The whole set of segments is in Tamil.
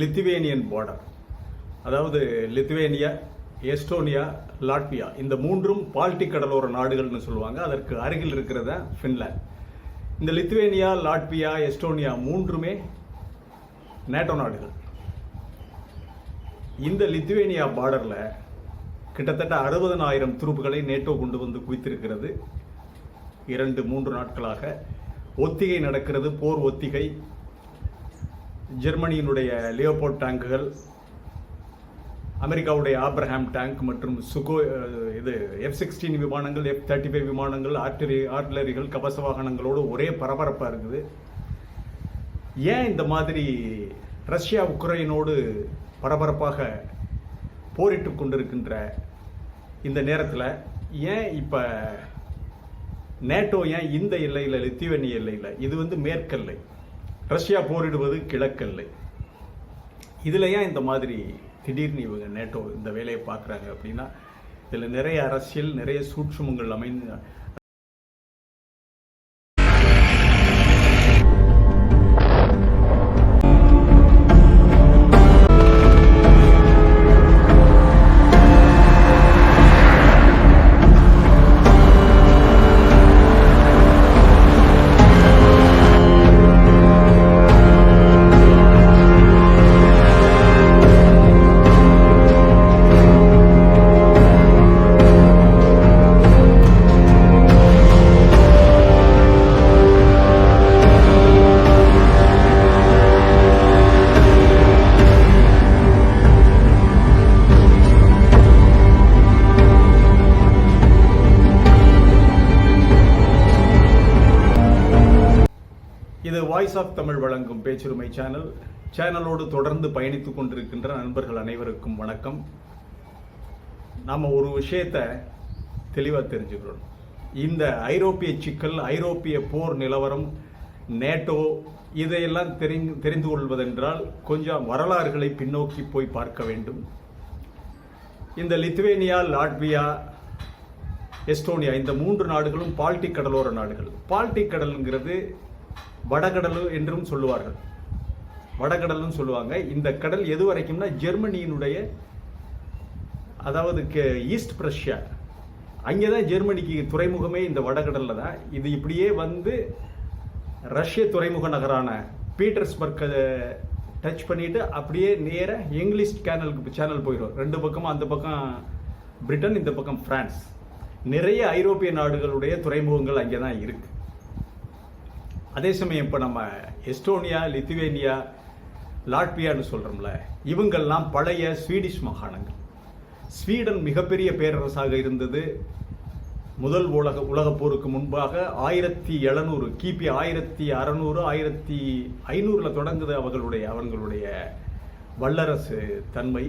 லித்துவேனியன் பார்டர் அதாவது லித்துவேனியா எஸ்டோனியா லாட்வியா. இந்த மூன்றும் பால்டிக் கடலோர நாடுகள்னு சொல்லுவாங்க. அதற்கு அருகில் இருக்கிறத ஃபின்லாந்து. இந்த லித்துவேனியா லாட்வியா எஸ்டோனியா மூன்றுமே நேட்டோ நாடுகள். இந்த லித்துவேனியா பார்டரில் கிட்டத்தட்ட அறுபதனாயிரம் துருப்புகளை நேட்டோ கொண்டு வந்து குவித்திருக்கிறது. இரண்டு மூன்று நாட்களாக ஒத்திகை நடக்கிறது. போர் ஒத்திகை ஜெர்மனியினுடைய லியோபோர்ட் டேங்குகள் அமெரிக்காவுடைய ஆப்ரஹாம் டேங்க் மற்றும் சுகோ இது எஃப் சிக்ஸ்டீன் விமானங்கள் எஃப் தேர்ட்டி ஃபைவ் விமானங்கள் ஆர்டிலரி ஆர்டிலரிகள் கவச வாகனங்களோடு ஒரே பரபரப்பாக இருக்குது. ஏன் இந்த மாதிரி ரஷ்யா உக்ரைனோடு பரபரப்பாக போரிட்டு கொண்டிருக்கின்ற இந்த நேரத்தில் ஏன் இப்போ நேட்டோ ஏன் இந்த எல்லையில் லித்துவேனிய எல்லையில்? இது வந்து மேற்கெல்லை. ரஷ்யா போரிடுவது கிழக்கல்லை. இதில் ஏன் இந்த மாதிரி திடீர்னு இவங்க நேட்டோ இந்த வேலையை பார்க்குறாங்க அப்படின்னா இதில் நிறைய அரசியல் நிறைய சூட்சுமங்கள் அமைந்து வாய்ஸ் ஆஃப் தமிழ் வழங்கும் பேச்சுரிமை சேனல். சேனலோடு தொடர்ந்து பயணித்துக் கொண்டிருக்கின்ற நண்பர்கள் அனைவருக்கும் வணக்கம். நாம் ஒரு விஷயத்தை தெளிவாக தெரிஞ்சுக்கிறோம். இந்த ஐரோப்பிய சிக்கல் ஐரோப்பிய போர் நிலவரம் நேட்டோ இதையெல்லாம் தெரிந்து தெரிந்து கொள்வதென்றால் கொஞ்சம் வரலாறுகளை பின்னோக்கி போய் பார்க்க வேண்டும். இந்த லித்துவேனியா லாட்வியா எஸ்டோனியா இந்த மூன்று நாடுகளும் பால்டிக் கடலோர நாடுகள். பால்டிக் கடலுங்கிறது வடகடல் என்றும் சொல்லுவார்கள். வடகடல்னு சொல்லுவாங்க. இந்த கடல் எது வரைக்கும்னா ஜெர்மனியினுடைய அதாவது கே- ஈஸ்ட் பிரஷ்யா. அங்கே தான் ஜெர்மனிக்கு துறைமுகமே இந்த வடகடலில் தான். இது இப்படியே வந்து ரஷ்ய துறைமுக நகரான பீட்டர்ஸ்பர்க் டச் பண்ணிட்டு அப்படியே நேராக இங்கிலீஷ் சேனலுக்கு சேனல் போயிடும் ரெண்டு பக்கமும் அந்த பக்கம் பிரிட்டன் இந்த பக்கம் ஃப்ரான்ஸ் நிறைய ஐரோப்பிய நாடுகளுடைய துறைமுகங்கள் அங்கே தான் இருக்குது அதே சமயம் இப்போ நம்ம எஸ்டோனியா லித்துவேனியா லாட்வியான்னு சொல்கிறோம்ல இவங்கெல்லாம் பழைய ஸ்வீடிஷ் மாகாணங்கள். ஸ்வீடன் மிகப்பெரிய பேரரசாக இருந்தது. முதல் உலக உலகப் போருக்கு முன்பாக ஆயிரத்தி எழுநூறு கிபி ஆயிரத்தி அறநூறு ஆயிரத்தி ஐநூறில் தொடங்குது அவர்களுடைய அவங்களுடைய வல்லரசு தன்மை.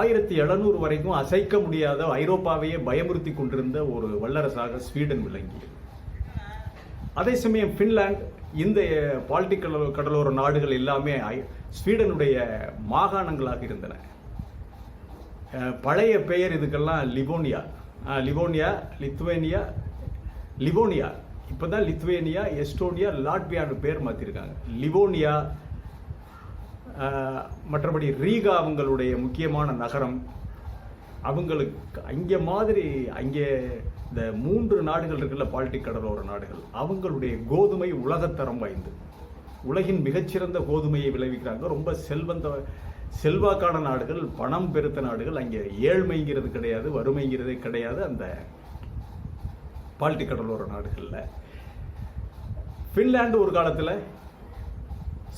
ஆயிரத்தி எழுநூறு வரைக்கும் அசைக்க முடியாத ஐரோப்பாவையே பயமுறுத்தி கொண்டிருந்த ஒரு வல்லரசாக ஸ்வீடன் விளங்கியது. அதே சமயம் பின்லாந்து இந்த பால்டிக் கடலோ- கடலோர நாடுகள் எல்லாமே ஸ்வீடனுடைய மாகாணங்களாக இருந்தன. பழைய பெயர் இதுக்கெல்லாம் லிபோனியா. லிபோனியா லித்துவேனியா லிபோனியா. இப்போ தான் லித்துவேனியா எஸ்டோனியா லாட்வியான்னு பேர் மாற்றிருக்காங்க லிவோனியா மற்றபடி ரீகா அவங்களுடைய முக்கியமான நகரம். அவங்களுக்கு அங்கே மாதிரி அங்கே இந்த மூன்று நாடுகள் இருக்குல்ல பால்டிக் கடலோர நாடுகள். அவங்களுடைய கோதுமை உலகத்தரம் வாய்ந்தது உலகின் மிகச்சிறந்த கோதுமையை விளைவிக்கிறாங்க. ரொம்ப செல்வந்த செல்வாக்கான நாடுகள் பணம் பெருத்த நாடுகள். அங்கே ஏழ்மைங்கிறது கிடையாது வறுமைங்கிறதே கிடையாது அந்த பால்டிக் கடலோர நாடுகளில். ஃபின்லாந்து ஒரு காலத்தில்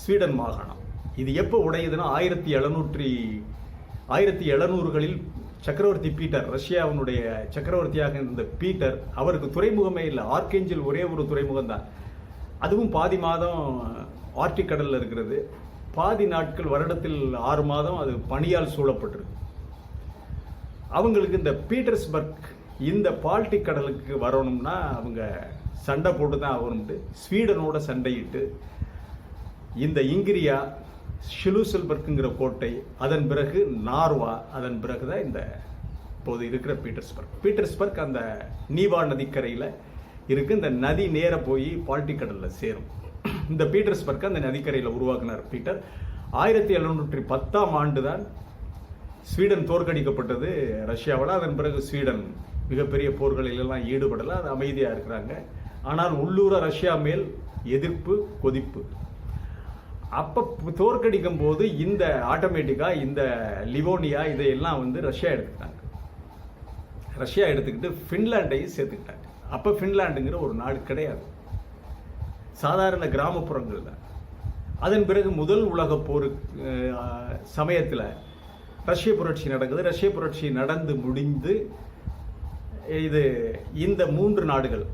ஸ்வீடன் மாகாணம். இது எப்போ உடையுதுன்னா ஆயிரத்தி எழுநூற்றி ஆயிரத்தி எழுநூறுகளில் சக்கரவர்த்தி பீட்டர் ரஷ்யாவினுடைய சக்கரவர்த்தியாக இருந்த பீட்டர் அவருக்கு துறைமுகமே இல்லை. ஆர்கேஞ்சில் ஒரே ஒரு துறைமுகம் தான். அதுவும் பாதி மாதம் ஆர்டிக் கடலில் இருக்கிறது. பாதி நாட்கள் வருடத்தில் ஆறு மாதம் அது பனியால் சூழப்பட்டிருக்கு. அவங்களுக்கு இந்த பீட்டர்ஸ்பர்க் இந்த பால்டிக் கடலுக்கு வரணும்னா அவங்க சண்டை போட்டு தான் ஆகணும்ட்டு ஸ்வீடனோட சண்டையிட்டு இந்த இங்கிரியா ஷிலூசல்பர்க்குங்கிற கோட்டை அதன் பிறகு நார்வா அதன் பிறகு தான் இந்த இப்போது இருக்கிற பீட்டர்ஸ்பர்க். பீட்டர்ஸ்பர்க் அந்த நீவா நதிக்கரையில் இருக்குது இந்த நதி நேர போய் பால்டிக் கடலில் சேரும். இந்த பீட்டர்ஸ்பர்க் அந்த நதிக்கரையில் உருவாக்கினார் பீட்டர். ஆயிரத்தி எழுநூற்றி பத்தாம் ஆண்டு தான் ஸ்வீடன் தோற்கடிக்கப்பட்டது ரஷ்யாவில். அதன் பிறகு ஸ்வீடன் மிகப்பெரிய போர்களிலெல்லாம் ஈடுபடலை. ஈடுபடல அது அமைதியாக இருக்கிறாங்க. ஆனால் உள்ளூர ரஷ்யா மேல் எதிர்ப்பு கொதிப்பு. அப்போ தோற்கடிக்கும் போது இந்த ஆட்டோமேட்டிக்காக இந்த லிவோனியா இதையெல்லாம் வந்து ரஷ்யா எடுத்துக்கிட்டாங்க. ரஷ்யா எடுத்துக்கிட்டு ஃபின்லாண்டையும் சேர்த்துக்கிட்டாங்க. அப்போ ஃபின்லாண்டுங்கிற ஒரு நாடு கிடையாது. சாதாரண கிராமப்புறங்கள் தான் அதன் பிறகு முதல் உலக போர் சமயத்தில் ரஷ்ய புரட்சி நடக்குது. ரஷ்ய புரட்சி நடந்து முடிந்து இது இந்த மூன்று நாடுகள்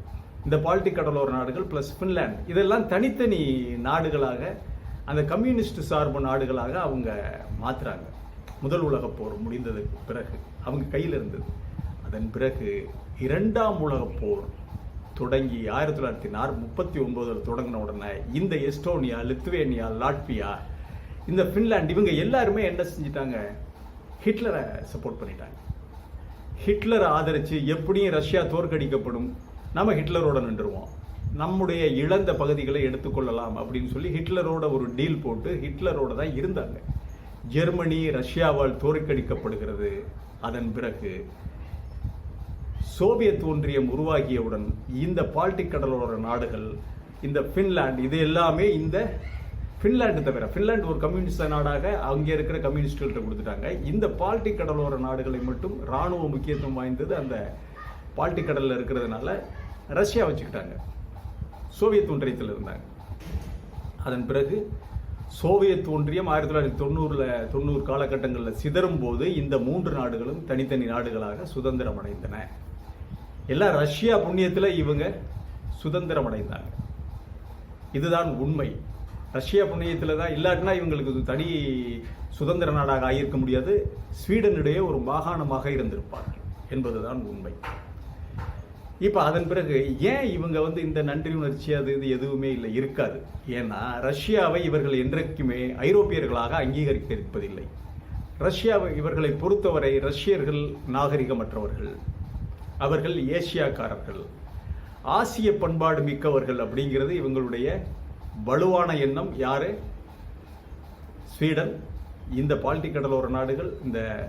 இந்த பால்டிக் கடலோர நாடுகள் ப்ளஸ் ஃபின்லாந்து இதெல்லாம் தனித்தனி நாடுகளாக அந்த கம்யூனிஸ்ட் சார்பு நாடுகளாக அவங்க மாற்றுறாங்க முதல் உலகப் போர் முடிந்ததுக்கு பிறகு அவங்க கையில் இருந்தது. அதன் பிறகு இரண்டாம் உலகப் போர் தொடங்கி ஆயிரத்தி தொள்ளாயிரத்தி நாற் முப்பத்தி ஒன்பதில் தொடங்கின உடனே இந்த எஸ்டோனியா லித்துவேனியா லாட்வியா இந்த ஃபின்லாந்து இவங்க எல்லாருமே என்ன செஞ்சிட்டாங்க? ஹிட்லரை சப்போர்ட் பண்ணிட்டாங்க. ஹிட்லரை ஆதரித்து எப்படியும் ரஷ்யா தோற்கடிக்கப்படும். நம்ம ஹிட்லரோட நின்றுருவோம். நம்முடைய இழந்த பகுதிகளை எடுத்துக்கொள்ளலாம் அப்படின்னு சொல்லி ஹிட்லரோட ஒரு டீல் போட்டு ஹிட்லரோட தான் இருந்தாங்க. ஜெர்மனி ரஷ்யாவால் தோற்கடிக்கப்படுகிறது. அதன் பிறகு சோவியத் ஒன்றியம் உருவாகியவுடன் இந்த பால்டிக் கடலோர நாடுகள் இந்த ஃபின்லாண்ட் இது எல்லாமே இந்த ஃபின்லாண்டு தவிர ஃபின்லாந்து ஒரு கம்யூனிஸ்ட் நாடாக அங்கே இருக்கிற கம்யூனிஸ்ட்கள்கிட்ட கொடுத்துட்டாங்க. இந்த பால்டிக் கடலோர நாடுகளை மட்டும் இராணுவ முக்கியத்துவம் வாய்ந்தது அந்த பால்டிக் கடலில் இருக்கிறதுனால ரஷ்யா வச்சுக்கிட்டாங்க. சோவியத் ஒன்றியத்தில் இருந்தாங்க. அதன் பிறகு சோவியத் ஒன்றியம் ஆயிரத்தி தொள்ளாயிரத்தி தொண்ணூறில் தொண்ணூறு காலகட்டங்களில் சிதறும் போது இந்த மூன்று நாடுகளும் தனித்தனி நாடுகளாக சுதந்திரம் அடைந்தன எல்லாம் ரஷ்யா புண்ணியத்தில் இவங்க சுதந்திரம் அடைந்தாங்க இதுதான் உண்மை. ரஷ்யா புண்ணியத்தில் தான் இல்லாட்டினா இவங்களுக்கு தனி சுதந்திர நாடாக ஆகியிருக்க முடியாது. ஸ்வீடனுடைய ஒரு மாகாணமாக இருந்திருப்பார்கள் என்பதுதான் உண்மை. இப்போ அதன் பிறகு ஏன் இவங்க வந்து இந்த நன்றி உணர்ச்சி அது இது எதுவுமே இல்லை? இருக்காது. ஏன்னா ரஷ்யாவை இவர்கள் என்றைக்குமே ஐரோப்பியர்களாக அங்கீகரித்திருப்பதில்லை. ரஷ்யாவை இவர்களை பொறுத்தவரை ரஷ்யர்கள் நாகரிகமற்றவர்கள். அவர்கள் ஏசியாக்காரர்கள். ஆசிய பண்பாடு மிக்கவர்கள் அப்படிங்கிறது இவங்களுடைய வலுவான எண்ணம். யாரு? ஸ்வீடன் இந்த பால்டிக் கடலோர நாடுகள் இந்த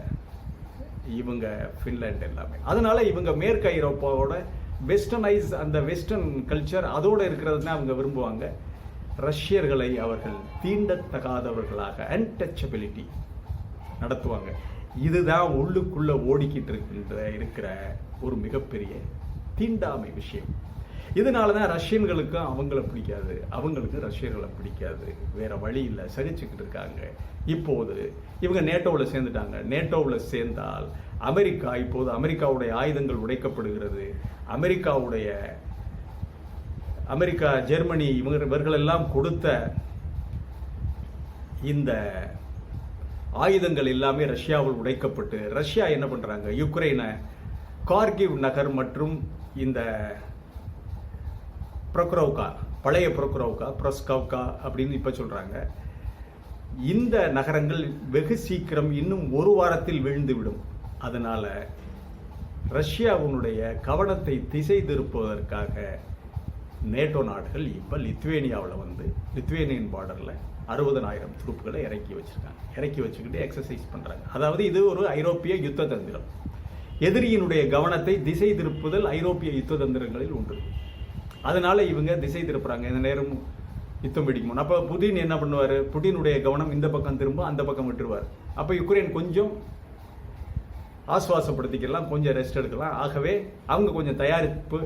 இவங்க ஃபின்லாண்ட் எல்லாமே. அதனால இவங்க மேற்கு ஐரோப்பாவோட வெஸ்டர்னைஸ் அந்த வெஸ்டர்ன் கல்ச்சர் அதோடு இருக்கிறது தான் அவங்க விரும்புவாங்க. ரஷ்யர்களை அவர்கள் தீண்டத்தகாதவர்களாக அன்டச்சபிலிட்டி நடத்துவாங்க. இதுதான் உள்ளுக்குள்ளே ஓடிக்கிட்டு இருக்கின்ற இருக்கிற ஒரு மிகப்பெரிய தீண்டாமை விஷயம். இதனால தான் ரஷ்யன்களுக்கும் அவங்கள பிடிக்காது. அவங்களுக்கு ரஷ்யர்களை பிடிக்காது. வேற வழி இல்லை. சகிச்சுக்கிட்டு இருக்காங்க. இப்போது இவங்க நேட்டோவில் சேர்ந்துட்டாங்க. நேட்டோவில் சேர்ந்தால் அமெரிக்கா இப்போது அமெரிக்காவுடைய ஆயுதங்கள் உடைக்கப்படுகிறது. அமெரிக்காவுடைய அமெரிக்கா ஜெர்மனி இவங்க இவர்களெல்லாம் கொடுத்த இந்த ஆயுதங்கள் எல்லாமே ரஷ்யாவில் உடைக்கப்பட்டு ரஷ்யா என்ன பண்ணுறாங்க யுக்ரைனை கார்கிவ் நகர் மற்றும் இந்த ப்ரொக்ரோவ்கா பழைய ப்ரொக்ரோவ்கா ப்ரொஸ்கவ்கா அப்படின்னு இப்போ சொல்கிறாங்க இந்த நகரங்கள் வெகு சீக்கிரம் இன்னும் ஒரு வாரத்தில் விழுந்துவிடும். அதனால் ரஷ்யாவுனுடைய கவனத்தை திசை திருப்புவதற்காக நேட்டோ நாடுகள் இப்போ லித்வேனியாவில் வந்து லித்வேனியன் பார்டரில் அறுபதனாயிரம் துருப்புகளை இறக்கி வச்சுருக்காங்க. இறக்கி வச்சுக்கிட்டு எக்ஸசைஸ் பண்ணுறாங்க அதாவது இது ஒரு ஐரோப்பிய யுத்த தந்திரம். எதிரியினுடைய கவனத்தை திசை திருப்புதல் ஐரோப்பிய யுத்த தந்திரங்களில் ஒன்று அதனால் இவங்க திசை திருப்புறாங்க. இந்த நேரம் யுத்தம் பிடிக்கும் அப்போ புதின் என்ன பண்ணுவார்? புதினுடைய கவனம் இந்த பக்கம் திரும்ப அந்த பக்கம் விட்டுருவார். அப்போ யுக்ரைன் கொஞ்சம் ஆசுவாசப்படுத்திக்கலாம் கொஞ்சம் ரெஸ்ட் எடுக்கலாம். ஆகவே அவங்க கொஞ்சம் தயாரிப்பு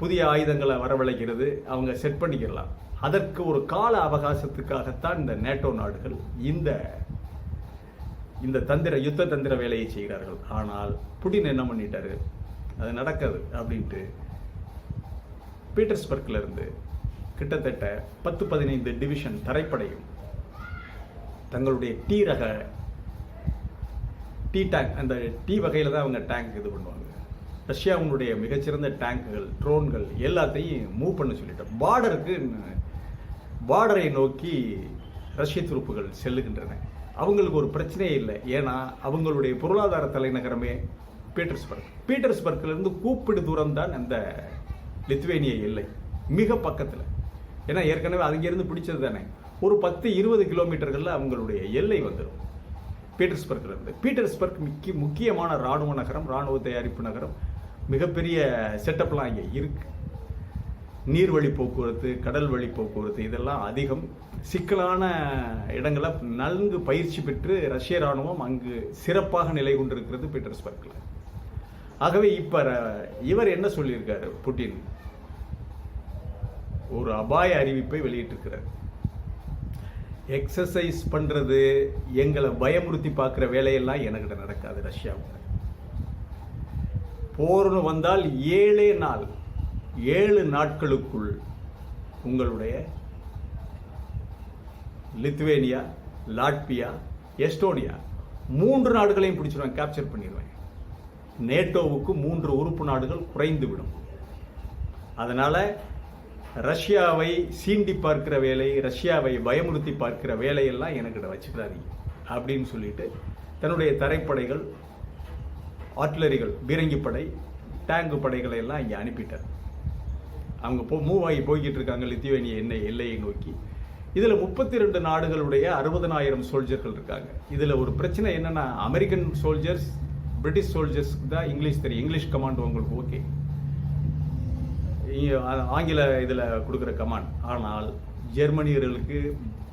புதிய ஆயுதங்களை வரவழைக்கிறது அவங்க செட் பண்ணிக்கலாம். அதற்கு ஒரு கால அவகாசத்துக்காகத்தான் இந்த நேட்டோ நாடுகள் இந்த இந்த தந்திர யுத்த தந்திர வேலையை செய்கிறார்கள். ஆனால் புடின் என்ன பண்ணிட்டாரு? அது நடக்காது அப்படின்ட்டு பீட்டர்ஸ்பர்க்ல இருந்து கிட்டத்தட்ட பத்து பதினைந்து டிவிஷன் தரைப்படையும் தங்களுடைய டீரக டீ டேங்க் அந்த டீ வகையில் தான் அவங்க டேங்க் இது பண்ணுவாங்க. ரஷ்யாவுடைய மிகச்சிறந்த டேங்குகள் ட்ரோன்கள் எல்லாத்தையும் மூவ் பண்ண சொல்லிட்டோம் பார்டருக்கு பார்டரை நோக்கி ரஷ்ய துருப்புகள் செல்லுகின்றன. அவங்களுக்கு ஒரு பிரச்சனையே இல்லை. ஏன்னா அவங்களுடைய பொருளாதார தலைநகரமே பீட்டர்ஸ்பர்க். பீட்டர்ஸ்பர்க்ல இருந்து கூப்பிடு தூரம் தான் அந்த லித்வேனிய எல்லை மிக பக்கத்தில். ஏன்னா ஏற்கனவே அங்கேருந்து பிடிச்சது தானே. ஒரு பத்து இருபது கிலோமீட்டர்களில் அவங்களுடைய எல்லை வந்துடும் பீட்டர்ஸ்பர்க்ல இருந்து. பீட்டர்ஸ்பர்க் முக்கிய முக்கியமான ராணுவ நகரம் ராணுவ தயாரிப்பு நகரம். மிகப்பெரிய செட்டப்லாம் இங்கே இருக்கு. நீர்வழி போக்குவரத்து கடல் வழி போக்குவரத்து இதெல்லாம் அதிகம். சிக்கலான இடங்களை நன்கு பயிற்சி பெற்று ரஷ்ய ராணுவம் அங்கு சிறப்பாக நிலை கொண்டிருக்கிறது பீட்டர்ஸ்பர்க்கில் ஆகவே இப்போ ர- இவர் என்ன சொல்லியிருக்காரு? புட்டின். ஒரு அபாய அறிவிப்பை வெளியிட்டிருக்கிறார். எக்ஸசைஸ் பண்ணுறது எங்களை பயமுறுத்தி பார்க்குற வேலையெல்லாம் என்கிட்ட நடக்காது ரஷ்யாவில் போர்னு வந்தால் ஏழே நாள் ஏழு நாட்களுக்குள் உங்களுடைய லித்வேனியா லாட்பியா எஸ்டோனியா மூன்று நாடுகளையும் பிடிச்சிருவேன் கேப்சர் பண்ணிடுவேன் நேட்டோவுக்கு மூன்று உறுப்பு நாடுகள் குறைந்து விடும் அதனால் ரஷ்யாவை சீண்டி பார்க்கிற வேலை ரஷ்யாவை பயமுறுத்தி பார்க்கிற வேலையெல்லாம் எனக்கிட்ட வச்சுக்கிறாதீங்க அப்படின்னு சொல்லிட்டு தன்னுடைய தரைப்படைகள் ஆர்ட்லரிகள் பீரங்கி படை டேங்கு படைகளை எல்லாம் இங்கே அனுப்பிட்டார். அவங்க போ மூவ் ஆகி போய்கிட்டு இருக்காங்க லித்திவேனிய எண்ணெய் எல்லையை நோக்கி. இதில் முப்பத்தி ரெண்டு நாடுகளுடைய அறுபதனாயிரம் சோல்ஜர்கள் இருக்காங்க. இதில் ஒரு பிரச்சனை என்னென்னா அமெரிக்கன் சோல்ஜர்ஸ் பிரிட்டிஷ் சோல்ஜர்ஸ்க்கு தான் இங்கிலீஷ் தெரியும். இங்கிலீஷ் கமாண்ட் உங்களுக்கு ஓகே ஆங்கில இதில் கொடுக்குற கமாண்ட் ஆனால் ஜெர்மனியர்களுக்கு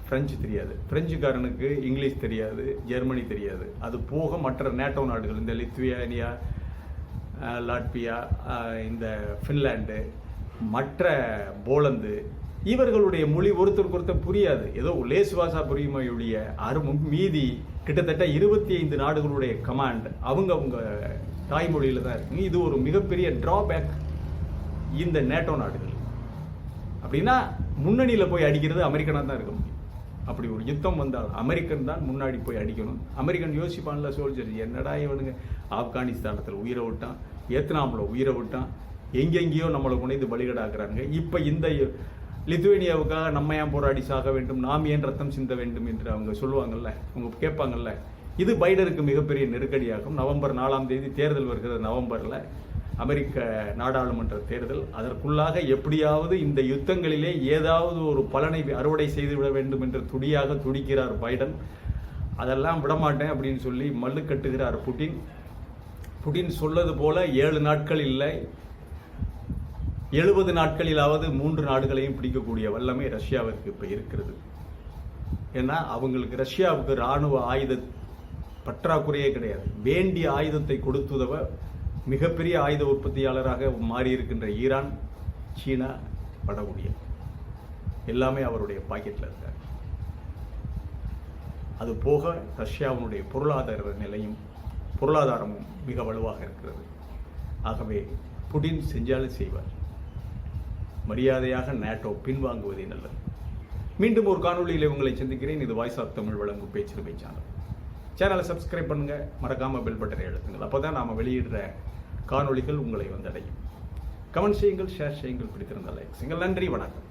பிரெஞ்சு தெரியாது. பிரெஞ்சுக்காரனுக்கு இங்கிலீஷ் தெரியாது ஜெர்மனி தெரியாது. அது போக மற்ற நேட்டோ நாடுகள் இந்த லித்வியானியா லாட்பியா லாட்வியா இந்த ஃபின்லாண்டு மற்ற போலந்து இவர்களுடைய மொழி ஒருத்தருக்கு ஒருத்தர் புரியாது. ஏதோ லேசுவாசா புரியுமையுடைய அரு மீதி கிட்டத்தட்ட இருபத்தி ஐந்து நாடுகளுடைய கமாண்ட் அவங்க அவங்க தான் இருக்கு. இது ஒரு மிகப்பெரிய ட்ராபேக் இந்த நேட்டோ நாடுகள். அப்படின்னா முன்னணியில் போய் அடிக்கிறது அமெரிக்கனாக தான் இருக்க முடியும். அப்படி ஒரு யுத்தம் வந்தால் அமெரிக்கன் தான் முன்னாடி போய் அடிக்கணும். அமெரிக்கன் யோசிப்பான்ல சோல்ஜர் என்னடா இவனுங்க? ஆப்கானிஸ்தானத்தில் உயிரை விட்டான் வியத்நாமில் உயிரை விட்டான் எங்கெங்கேயோ நம்மளை கொண்டு பலிகடாக்குறாங்க இப்போ இந்த லித்துவேனியாவுக்காக நம்ம ஏன் போராடி சாக வேண்டும்? நாம் ஏன் ரத்தம் சிந்த வேண்டும் என்று அவங்க சொல்லுவாங்கல்ல அவங்க கேட்பாங்கல்ல. இது பைடனுக்கு மிகப்பெரிய நெருக்கடியாகும். நவம்பர் நாலாம் தேதி தேர்தல் வருகிறது நவம்பரில். அமெரிக்க நாடாளுமன்ற தேர்தல் அதற்குள்ளாக எப்படியாவது இந்த யுத்தங்களிலே ஏதாவது ஒரு பலனை அறுவடை செய்துவிட வேண்டும் என்று துடியாக துடிக்கிறார் பைடன். அதெல்லாம் விடமாட்டேன் அப்படின்னு சொல்லி மல்லு கட்டுகிறார் புட்டின். புட்டின் சொல்லது போல ஏழு நாட்கள் இல்லை. எழுபது நாட்களிலாவது மூன்று நாடுகளையும் பிடிக்கக்கூடிய வல்லமை ரஷ்யாவிற்கு இப்போ இருக்கிறது. ஏன்னா அவங்களுக்கு ரஷ்யாவுக்கு ராணுவ ஆயுத பற்றாக்குறையே கிடையாது. வேண்டிய ஆயுதத்தை கொடுத்துதவ மிகப்பெரிய ஆயுத உற்பத்தியாளராக மாறியிருக்கின்ற ஈரான் சீனா வடகொரியா. எல்லாமே அவருடைய பாக்கெட்டில் இருக்கார் அது போக ரஷ்யாவினுடைய பொருளாதார நிலையும் பொருளாதாரமும் மிக வலுவாக இருக்கிறது. ஆகவே புடின் செஞ்சாலும் செய்வார். மரியாதையாக நேட்டோ பின்வாங்குவதே நல்லது. மீண்டும் ஒரு காணொளியில் உங்களை சந்திக்கிறேன். இது வாய்ஸ் ஆஃப் தமிழ் வழங்கும் பேச்சிருமை சேனல். சேனலை சப்ஸ்கிரைப் பண்ணுங்கள் மறக்காமல் பெல் பட்டனை எழுத்துங்கள் அப்போ தான் நாம் வெளியிடுற காணொளிகள் உங்களை வந்தடையும். கமெண்ட் செய்யுங்கள் ஷேர் செய்யுங்கள். பிடித்திருந்தால் லைக் செய்யுங்கள். நன்றி வணக்கம்.